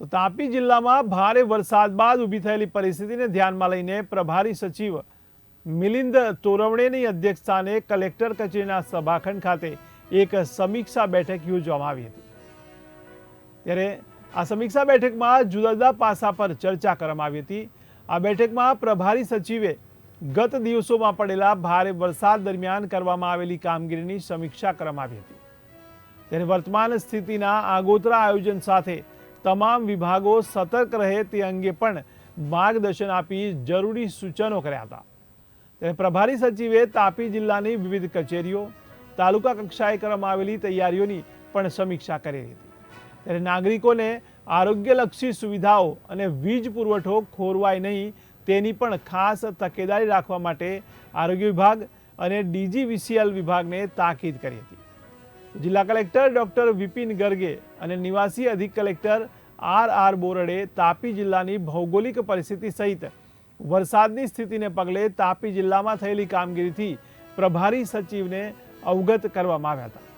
તો તાપી જિલ્લામાં ભારે વરસાદ બાદ ઊભી થયેલી પરિસ્થિતિને ધ્યાનમાં લઈને પ્રભારી સચિવ મિલિંદ તોરવણેની અધ્યક્ષસ્થાને કલેક્ટર કચેરીના સભાખંડ ખાતે એક સમીક્ષા બેઠક યોજવામાં આવી હતી. ત્યારે આ સમીક્ષા બેઠકમાં જુદા જુદા પાસા પર ચર્ચા કરવામાં આવી હતી. આ બેઠકમાં પ્રભારી સચિવે ગત દિવસોમાં પડેલા ભારે વરસાદ દરમિયાન કરવામાં આવેલી કામગીરીની સમીક્ષા કરવામાં આવી હતી. ત્યારે વર્તમાન સ્થિતિના આગોતરા આયોજન સાથે તમામ વિભાગો સતર્ક રહે તે અંગે પણ માર્ગદર્શન આપી જરૂરી સૂચનો કર્યા હતા. ત્યારે પ્રભારી સચિવે તાપી જિલ્લાની વિવિધ કચેરીઓ, તાલુકા કક્ષાએ કરવામાં આવેલી તૈયારીઓની પણ સમીક્ષા કરી હતી. ત્યારે નાગરિકોને આરોગ્યલક્ષી સુવિધાઓ અને વીજ પુરવઠો ખોરવાય નહીં તેની પણ ખાસ તકેદારી રાખવા માટે આરોગ્ય વિભાગ અને ડીજીવીસીએલ વિભાગને તાકીદ કરી હતી. જિલ્લા કલેક્ટર ડૉક્ટર વિપિન ગર્ગે અને નિવાસી અધિક collector R R Borde Tapi જિલ્લાની ભૌગોલિક પરિસ્થિતિ સહિત વરસાદની સ્થિતિને પગલે તાપી જિલ્લામાં થયેલી કામગીરીથી પ્રભારી સચિવને અવગત કરવામાં આવ્યા હતા.